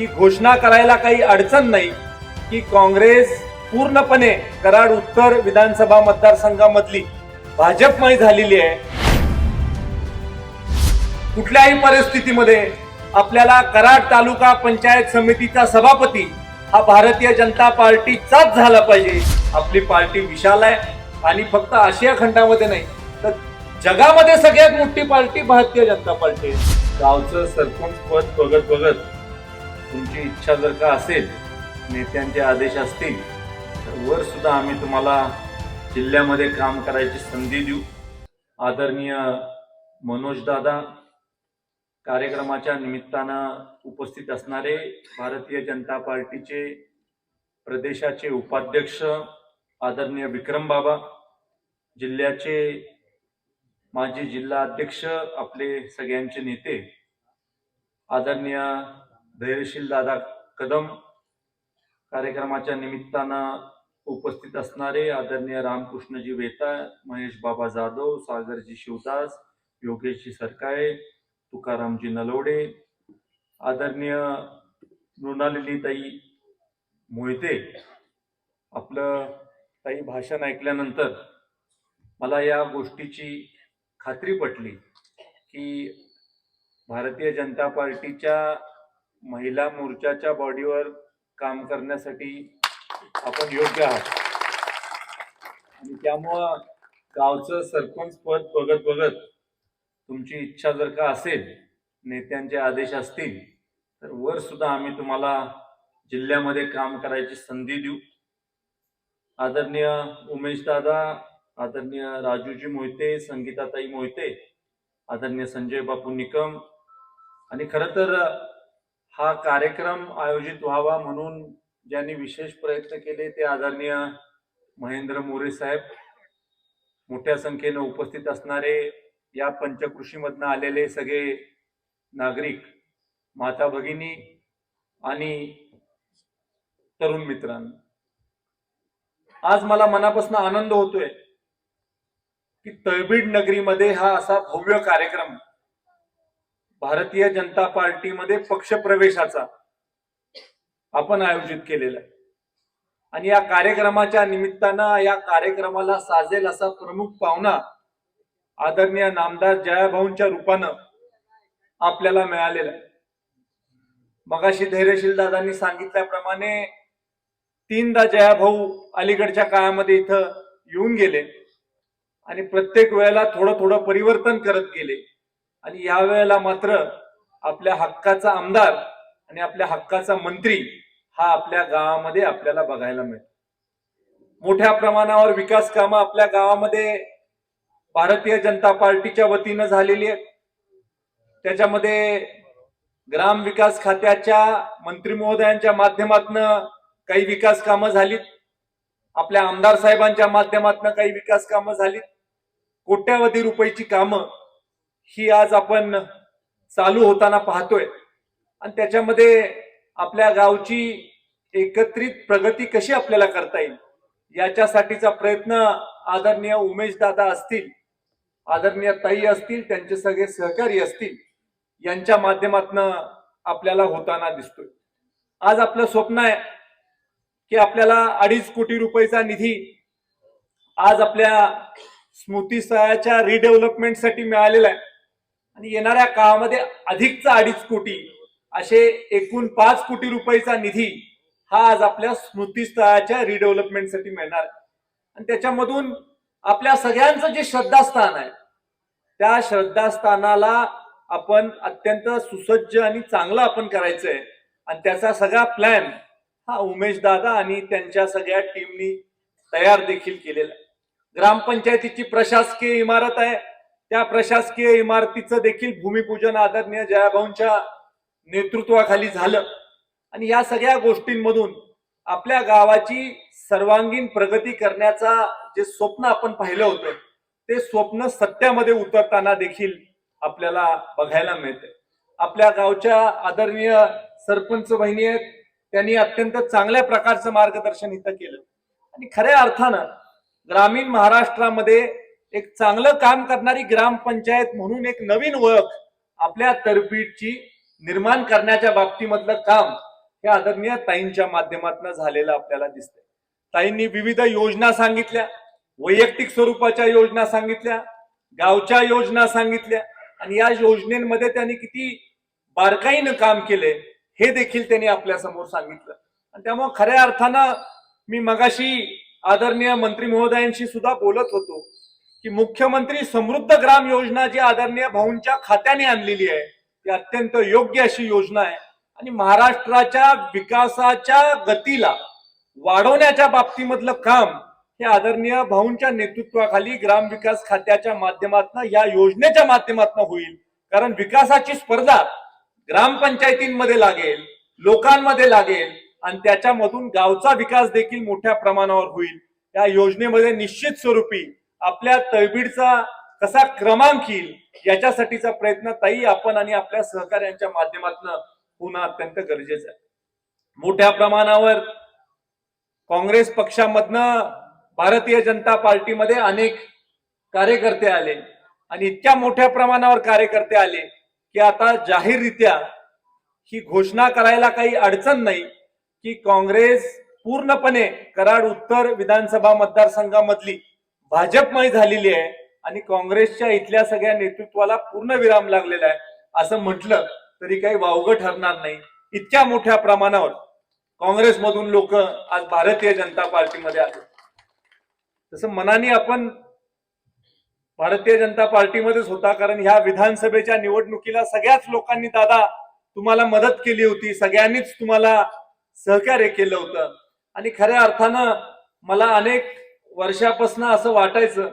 की घोषणा करायला काही अडचण नाही की काँग्रेस पूर्णपणे कराड उत्तर विधानसभा मतदारसंघामधली भाजपमय झालेली आहे. कुठल्याही परिस्थितीमध्ये आपल्याला कराड तालुका पंचायत समितीचा सभापती हा भारतीय जनता पार्टीचाच झाला पाहिजे. आपली पार्टी विशाल आहे आणि फक्त आशिया खंडामध्ये नाही तर जगामध्ये सगळ्यात मोठी पार्टी भारतीय जनता पार्टी आहे. गावचं सरपंच पद बघत बघत तुमची इच्छा जर का असेल नेत्यांचे आदेश असतील तर वर सुद्धा आम्ही तुम्हाला जिल्ह्यामध्ये काम करायची संधी देऊ. आदरणीय मनोज दादा कार्यक्रमाच्या निमित्तानं उपस्थित असणारे भारतीय जनता पार्टीचे प्रदेशाचे उपाध्यक्ष आदरणीय विक्रम बाबा जिल्ह्याचे माजी जिल्हा अध्यक्ष आपले सगळ्यांचे नेते आदरणीय धैर्यशील दादा कदम कार्यक्रमाच्या निमित्तानं उपस्थित असणारे आदरणीय रामकृष्णजी वेता महेश बाबा जाधव सागरजी शिवदास योगेशजी सरकाळे तुकारामजी नलवडे आदरणीय मृणालिनीताई मोहिते आपलं काही भाषण ऐकल्यानंतर मला या गोष्टीची खात्री पटली की भारतीय जनता पार्टीच्या महिला मोर्चाच्या बॉडीवर काम करण्यासाठी आपण योग्य आहात. आणि त्यामुळं गावचं सरपंच पद बघत बघत तुमची इच्छा जर का असेल नेत्यांचे आदेश असतील तर वर सुद्धा आम्ही तुम्हाला जिल्ह्यामध्ये काम करायची संधी देऊ. आदरणीय उमेश दादा आदरणीय राजूजी मोहिते संगीताताई मोहिते आदरणीय संजय बापू निकम आणि खरं तर हा कार्यक्रम आयोजित व्हावा म्हणून ज्यांनी विशेष प्रयत्न केले ते आदरणीय महेंद्र मोरे साहेब. मोठ्या संख्येने उपस्थित असणारे या पंचकृषीमधनं आलेले सगळे नागरिक माता भगिनी आणि तरुण मित्रांनो. आज मला मनापासून आनंद होतोय की तळबीड नगरीमध्ये हा असा भव्य कार्यक्रम भारतीय जनता पार्टीमध्ये पक्षप्रवेशाचा आपण आयोजित केलेला आहे. आणि या कार्यक्रमाच्या निमित्तानं या कार्यक्रमाला साजेल असा प्रमुख पाहुणा आदरणीय नामदार जयाभाऊंच्या रूपानं आपल्याला मिळालेला आहे. मगाशी धैर्यशील दादांनी सांगितल्याप्रमाणे तीनदा जयाभाऊ अलीकडच्या काळामध्ये इथं येऊन गेले आणि प्रत्येक वेळेला थोडं थोडं परिवर्तन करत गेले. आणि यावेळेला मात्र आपल्या हक्काचा आमदार आणि आपल्या हक्काचा मंत्री हा आपल्या गावामध्ये आपल्याला बघायला मिळतो. मोठ्या प्रमाणावर विकास कामं आपल्या गावामध्ये भारतीय जनता पार्टीच्या वतीनं झालेली आहेत. त्याच्यामध्ये ग्राम विकास खात्याच्या मंत्री महोदयांच्या माध्यमातून काही विकास कामं झालीत. आपल्या आमदार साहेबांच्या माध्यमातून काही विकास कामं झालीत. कोट्यावधी रुपयाची कामं ही आज आपण चालू होताना पाहतोय. आणि त्याच्यामध्ये आपल्या गावची एकत्रित प्रगती कशी आपल्याला करता येईल याच्यासाठीचा प्रयत्न आदरणीय उमेश दादा असतील आदरणीय ताई असतील त्यांचे सगळे सहकारी असतील यांच्या माध्यमातून आपल्याला होताना दिसतोय. आज आपलं स्वप्न आहे की आपल्याला अडीच कोटी रुपयेचा निधी आज आपल्या स्मृतीस्थळाच्या रिडेव्हलपमेंटसाठी मिळालेला आहे. आणि येणाऱ्या काळामध्ये अधिकचा अडीच कोटी असे एकूण पाच कोटी रुपयाचा निधी हा आज आपल्या स्मृतीस्थळाच्या रिडेव्हलपमेंटसाठी मिळणार. आणि त्याच्यामधून आपल्या सगळ्यांचं जे श्रद्धास्थान आहे त्या श्रद्धास्थानाला आपण अत्यंत सुसज्ज आणि चांगलं आपण करायचंय. आणि त्याचा सगळा प्लॅन हा उमेश दादा आणि त्यांच्या सगळ्या टीमनी तयार देखील केलेला आहे. ग्रामपंचायतीची प्रशासकीय इमारत आहे. त्या प्रशासकीय इमारतीचं देखील भूमिपूजन आदरणीय जयाभाऊंच्या नेतृत्वाखाली झालं. आणि या सगळ्या गोष्टींमधून आपल्या गावाची सर्वांगीण प्रगती करण्याचा जे स्वप्न आपण पाहिलं होतं ते स्वप्न सत्यामध्ये उतरताना देखील आपल्याला बघायला मिळते. आपल्या गावच्या आदरणीय सरपंच बहिणी आहेत त्यांनी अत्यंत चांगल्या प्रकारचं मार्गदर्शन इथं केलं. आणि खऱ्या अर्थानं ग्रामीण महाराष्ट्रामध्ये एक चांगलं काम करणारी ग्रामपंचायत म्हणून एक नवीन ओळख आपल्या तरबीडची निर्माण करण्याच्या बाबतीमधलं काम हे आदरणीय ताईंच्या माध्यमातून झालेलं आपल्याला दिसतंय. ताईंनी विविध योजना सांगितल्या वैयक्तिक स्वरूपाच्या योजना सांगितल्या गावच्या योजना सांगितल्या आणि या योजनेमध्ये त्यांनी किती बारकाईनं काम केले हे देखील त्यांनी आपल्यासमोर सांगितलं. आणि त्यामुळे खऱ्या अर्थानं मी मगाशी आदरणीय मंत्री महोदयांशी सुद्धा बोलत होतो. की मुख्यमंत्री समृद्ध ग्राम योजना जी आदरणीय भाऊंच्या खात्याने आणलेली आहे ती अत्यंत योग्य अशी योजना आहे. आणि महाराष्ट्राच्या विकासाच्या गतीला वाढवण्याच्या बाबतीमधलं काम हे आदरणीय भाऊंच्या नेतृत्वाखाली ग्राम विकास खात्याच्या माध्यमातून या योजनेच्या माध्यमातून होईल. कारण विकासाची स्पर्धा ग्रामपंचायतींमध्ये लागेल लोकांमध्ये लागेल आणि त्याच्यामधून गावचा विकास देखील मोठ्या प्रमाणावर होईल. या योजनेमध्ये निश्चित स्वरूपी आपल्या तळबीडचा कसा क्रमांक येईल याच्यासाठीचा प्रयत्न ताई आपण आणि आपल्या सहकार्यांच्या माध्यमातून होणं अत्यंत गरजेचं आहे. मोठ्या प्रमाणावर काँग्रेस पक्षामधनं भारतीय जनता पार्टीमध्ये अनेक कार्यकर्ते आले आणि इतक्या मोठ्या प्रमाणावर कार्यकर्ते आले की आता जाहीररित्या ही घोषणा करायला काही अडचण नाही की काँग्रेस पूर्णपणे कराड उत्तर विधानसभा मतदारसंघामधली भाजपमय झालेली आहे आणि काँग्रेसच्या इथल्या सगळ्या नेतृत्वाला पूर्ण विराम लागलेला आहे. असं म्हटलं तरी काही वावगं ठरणार नाही. इतक्या मोठ्या प्रमाणावर काँग्रेसमधून लोक आज भारतीय जनता पार्टीमध्ये आले. तसं मनाने आपण भारतीय जनता पार्टीमध्येच होता कारण ह्या विधानसभेच्या निवडणुकीला सगळ्याच लोकांनी दादा तुम्हाला मदत केली होती. सगळ्यांनीच तुम्हाला सहकार्य केलं होतं. आणि खऱ्या अर्थानं मला अनेक वर्षापासून असं वाटायचं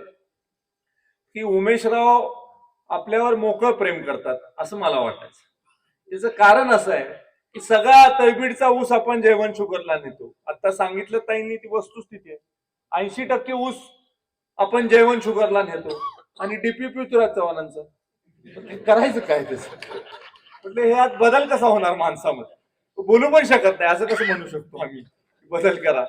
की उमेशराव आपल्यावर मोकळं प्रेम करतात असं मला वाटायचं. त्याचं कारण असं आहे की सगळा तळबीडचा ऊस आपण जयवंत शुगरला नेतो. आता सांगितलं ताईंनी ती वस्तुस्थिती आहे. ऐंशी टक्के ऊस आपण जेवण शुगरला नेतो आणि डीपी पृथ्वीराज चव्हाणांचं. करायचं काय त्याचं? म्हटलं हे आज बदल कसा होणार माणसामध्ये? बोलू पण शकत नाही असं कसं म्हणू शकतो आम्ही? बदल करा.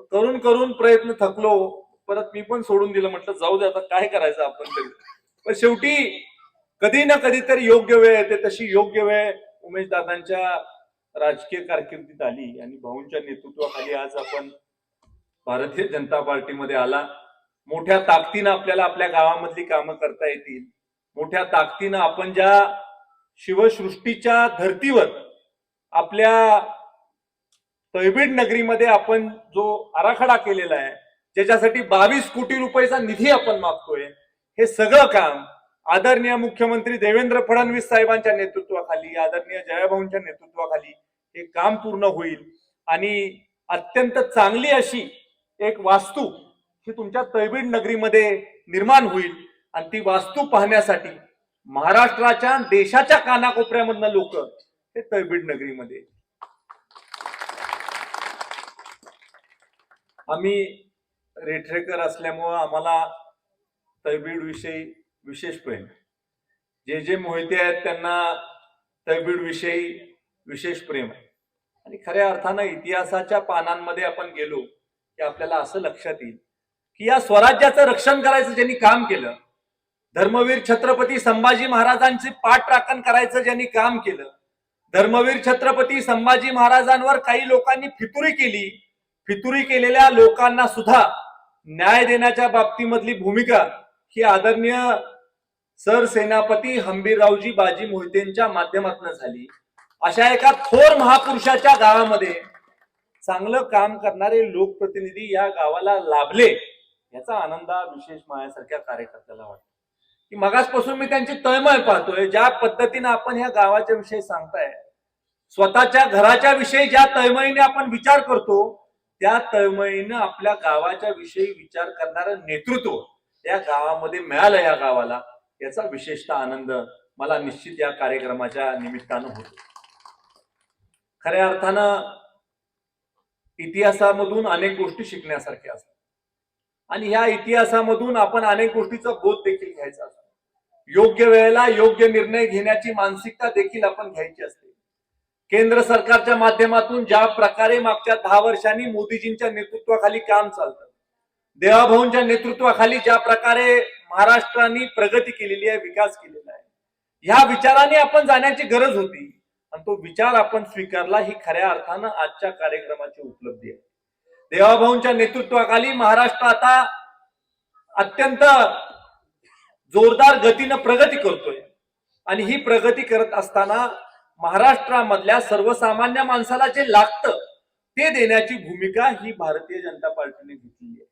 करून करून प्रयत्न थकलो परत मी पण सोडून दिलं म्हटलं जाऊ दे आता काय करायचं आपण तरी. पण शेवटी कधी ना कधीतरी योग्य वेळ येते तशी योग्य वेळ उमेश दादांच्या राजकीय कारकिर्दीत आली. आणि भाऊंच्या नेतृत्वाखाली आज आपण भारतीय जनता पार्टीमध्ये आला. मोठ्या ताकदीनं आपल्याला आपल्या गावामधली कामं करता येतील. मोठ्या ताकदीनं आपण ज्या शिवसृष्टीच्या धर्तीवर आपल्या तळबीड नगरीमध्ये आपण जो आराखडा केलेला आहे ज्याच्यासाठी बावीस कोटी रुपयाचा निधी आपण मागतोय हे सगळं काम आदरणीय मुख्यमंत्री देवेंद्र फडणवीस साहेबांच्या नेतृत्वाखाली आदरणीय जयाभाऊंच्या नेतृत्वाखाली हे काम पूर्ण होईल. आणि अत्यंत चांगली अशी एक वास्तू ही तुमच्या तळबीड नगरीमध्ये निर्माण होईल. आणि ती वास्तू पाहण्यासाठी महाराष्ट्राच्या देशाच्या कानाकोपऱ्यामधनं लोक हे तळबीड नगरीमध्ये येतील. आम्ही रेठरेकर असल्यामुळं आम्हाला तैबीड विषयी विशेष प्रेम आहे. जे जे मोहिते आहेत त्यांना तैबीड विषयी विशेष प्रेम आहे आणि खऱ्या अर्थानं इतिहासाच्या पानांमध्ये आपण गेलो की आपल्याला असं लक्षात येईल की या स्वराज्याचं रक्षण करायचं ज्यांनी काम केलं धर्मवीर छत्रपती संभाजी महाराजांचे पाठराखण करायचं ज्यांनी काम केलं धर्मवीर छत्रपती संभाजी महाराजांवर काही लोकांनी फितुरी केली फितुरी केलेल्या लोकांना सुद्धा न्याय देण्याच्या बाबतीमधली भूमिका ही आदरणीय सरसेनापती हंबीररावजी बाजी मोहितेंच्या माध्यमातून झाली. अशा एका थोर महापुरुषाच्या गावामध्ये चांगलं काम करणारे लोकप्रतिनिधी या गावाला लाभले याचा आनंद विशेष माझ्यासारख्या कार्यकर्त्याला वाटतो. की मगासपासून मी त्यांची तळमळ पाहतोय ज्या पद्धतीने आपण ह्या गावाच्या विषयी सांगताय स्वतःच्या घराच्या विषयी ज्या तळमळीने आपण विचार करतो त्या तळमळीनं आपल्या गावाच्या विषयी विचार करणारं नेतृत्व या गावामध्ये मिळालं या गावाला याचा विशेषतः आनंद मला निश्चित या कार्यक्रमाच्या निमित्तानं होतो. खऱ्या अर्थानं इतिहासामधून अनेक गोष्टी शिकण्यासारख्या असतात. आणि ह्या इतिहासामधून आपण अनेक गोष्टीचा बोध देखील घ्यायचा असतो. योग्य वेळेला योग्य निर्णय घेण्याची मानसिकता देखील आपण घ्यायची असते. केंद्र सरकारच्या माध्यमातून ज्या प्रकारे मागच्या दहा वर्षांनी मोदीजींच्या नेतृत्वाखाली काम चालतं देवाभाऊंच्या नेतृत्वाखाली ज्या प्रकारे महाराष्ट्राने प्रगती केलेली आहे विकास केलेला आहे ह्या विचाराने आपण जाण्याची गरज होती. आणि तो विचार आपण स्वीकारला ही खऱ्या अर्थानं आजच्या कार्यक्रमाची उपलब्धी आहे. देवाभाऊंच्या नेतृत्वाखाली महाराष्ट्र आता अत्यंत जोरदार गतीनं प्रगती करतोय. आणि ही प्रगती करत असताना महाराष्ट्रामधल्या सर्वसामान्य माणसाला जे लागतं ते देण्याची भूमिका ही भारतीय जनता पार्टीने घेतली आहे.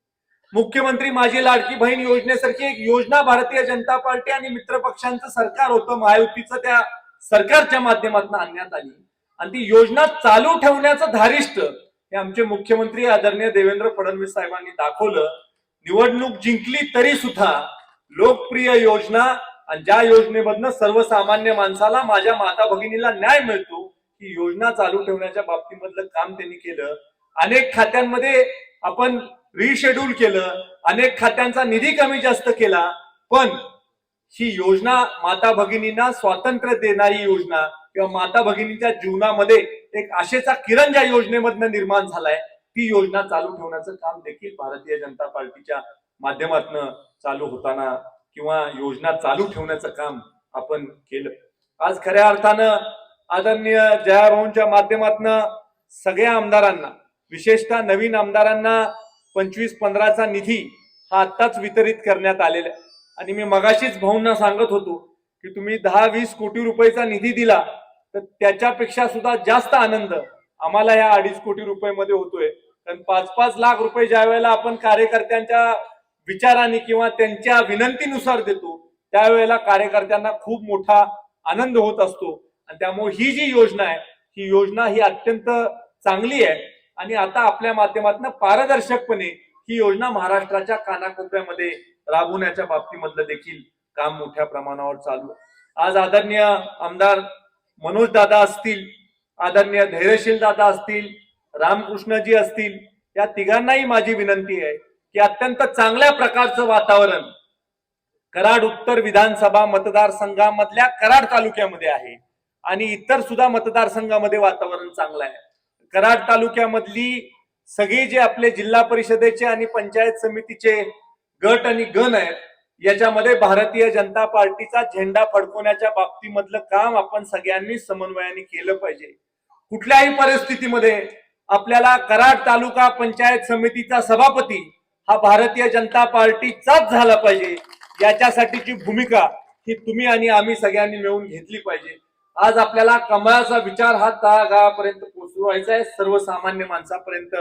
मुख्यमंत्री माझी लाडकी बहीण योजनेसारखी एक योजना भारतीय जनता पार्टी आणि मित्र पक्षांचं सरकार होतं महायुतीचं त्या सरकारच्या माध्यमातून आणण्यात आली. आणि ती योजना चालू ठेवण्याचं धारिष्ट हे आमचे मुख्यमंत्री आदरणीय देवेंद्र फडणवीस साहेबांनी दाखवलं. निवडणूक जिंकली तरी सुद्धा लोकप्रिय योजना आणि ज्या योजनेमधनं सर्वसामान्य माणसाला माझ्या माता भगिनीला न्याय मिळतो ही योजना चालू ठेवण्याच्या बाबतीमधलं काम त्यांनी केलं. अनेक खात्यांमध्ये आपण रिशेड्यूल केलं. अनेक खात्यांचा निधी कमी जास्त केला. पण ही योजना माता भगिनींना स्वातंत्र्य देणारी योजना किंवा माता भगिनींच्या जीवनामध्ये एक आशेचा किरण ज्या योजनेमधनं निर्माण झालाय ती योजना चालू ठेवण्याचं काम देखील भारतीय जनता पार्टीच्या माध्यमातून चालू होताना किंवा योजना चालू ठेवण्याचं काम आपण केलं. आज खऱ्या अर्थानं आदरणीय जयाभाऊंच्या माध्यमातून सगळ्या आमदारांना विशेषतः नवीन आमदारांना पंचवीस पंधराचा निधी हा आत्ताच वितरित करण्यात आलेला आहे. आणि मी मगाशीच भाऊंना सांगत होतो की तुम्ही दहा वीस कोटी रुपयेचा निधी दिला तर त्याच्यापेक्षा सुद्धा जास्त आनंद आम्हाला या अडीच कोटी रुपयामध्ये होतोय. कारण पाच पाच लाख रुपये ज्या वेळेला आपण कार्यकर्त्यांच्या विचाराने किंवा त्यांच्या विनंतीनुसार देतो त्यावेळेला कार्यकर्त्यांना खूप मोठा आनंद होत असतो. आणि त्यामुळे ही जी योजना आहे ही योजना ही अत्यंत चांगली आहे. आणि आता आपल्या माध्यमातून पारदर्शकपणे ही योजना महाराष्ट्राच्या कानाकोपऱ्यामध्ये राबवण्याच्या बाबतीमधलं देखील काम मोठ्या प्रमाणावर चालू आज आदरणीय आमदार मनोज दादा असतील आदरणीय धैर्यशील दादा असतील रामकृष्णजी असतील या तिघांनाही माझी विनंती आहे की अत्यंत चांगल्या प्रकारचं वातावरण कराड उत्तर विधानसभा मतदारसंघामधल्या कराड तालुक्यामध्ये आहे आणि इतर सुद्धा मतदारसंघामध्ये वातावरण चांगलं आहे. कराड तालुक्यामधली सगळी जे आपले जिल्हा परिषदेचे आणि पंचायत समितीचे गट आणि गण आहेत याच्यामध्ये भारतीय जनता पार्टीचा झेंडा फडकवण्याच्या बाबतीमधलं काम आपण सगळ्यांनी समन्वयाने केलं पाहिजे. कुठल्याही परिस्थितीमध्ये आपल्याला कराड तालुका पंचायत समितीचा सभापती हा भारतीय जनता पार्टीचाच झाला पाहिजे. याच्यासाठीची भूमिका ही तुम्ही आणि आम्ही सगळ्यांनी मिळून घेतली पाहिजे. आज आपल्याला कमळाचा विचार हा तळागाळापर्यंत पोचवायचा आहे. सर्वसामान्य माणसापर्यंत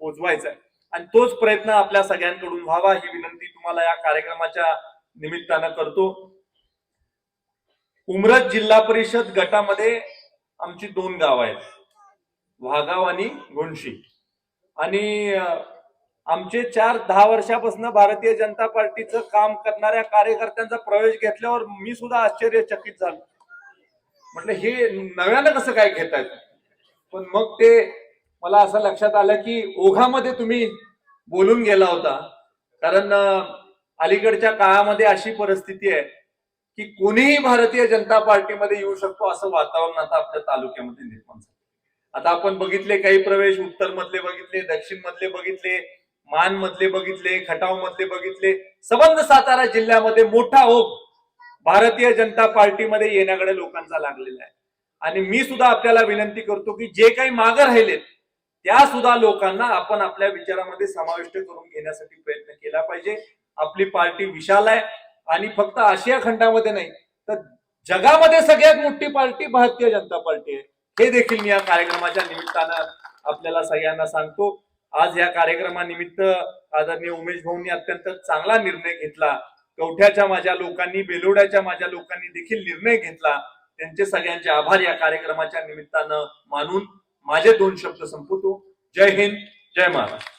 पोचवायचा आहे. आणि तोच प्रयत्न आपल्या सगळ्यांकडून व्हावा ही विनंती तुम्हाला या कार्यक्रमाच्या निमित्तानं करतो. उमरत जिल्हा परिषद गटामध्ये आमची दोन गाव आहेत. वाघाव आणि गुणशी आणि आमचे चार दहा वर्षापासून भारतीय जनता पार्टीचं काम करणाऱ्या कार्यकर्त्यांचा प्रवेश घेतल्यावर मी सुद्धा आश्चर्यचकित झालो. म्हटलं हे नव्यानं कसं काय घेतायत पण मग ते मला असं लक्षात आलं की ओघामध्ये तुम्ही बोलून गेला होता. कारण अलीकडच्या काळामध्ये अशी परिस्थिती आहे की कोणीही भारतीय जनता पार्टीमध्ये येऊ शकतो असं वातावरण आता आपल्या तालुक्यामध्ये निर्माण झालं. आता आपण बघितले काही प्रवेश उत्तर मधले बघितले दक्षिण मधले बघितले मान मधले बघितले खटाव मधले बघितले सबंध सातारा जिल्ह्यामध्ये मोठा ओघ भारतीय जनता पार्टीमध्ये येण्याकडे लोकांचा लागलेला आहे. आणि मी सुद्धा आपल्याला विनंती करतो की जे काही मागं राहिलेत त्या सुद्धा लोकांना आपण आपल्या विचारामध्ये समाविष्ट करून घेण्यासाठी प्रयत्न केला पाहिजे. आपली पार्टी विशाल आहे आणि फक्त आशिया खंडामध्ये नाही तर जगामध्ये सगळ्यात मोठी पार्टी भारतीय जनता पार्टी आहे. हे देखील मी या कार्यक्रमाच्या निमित्तानं आपल्याला सगळ्यांना सांगतो. आज या कार्यक्रमानिमित्त आदरणीय उमेश भाऊंनी अत्यंत चांगला निर्णय घेतला. कवठ्याच्या माझ्या लोकांनी बेलोड्याच्या माझ्या लोकांनी देखील निर्णय घेतला. त्यांचे सगळ्यांचे आभार या कार्यक्रमाच्या निमित्तानं मानून माझे दोन शब्द संपवतो. जय हिंद जय महाराष्ट्र.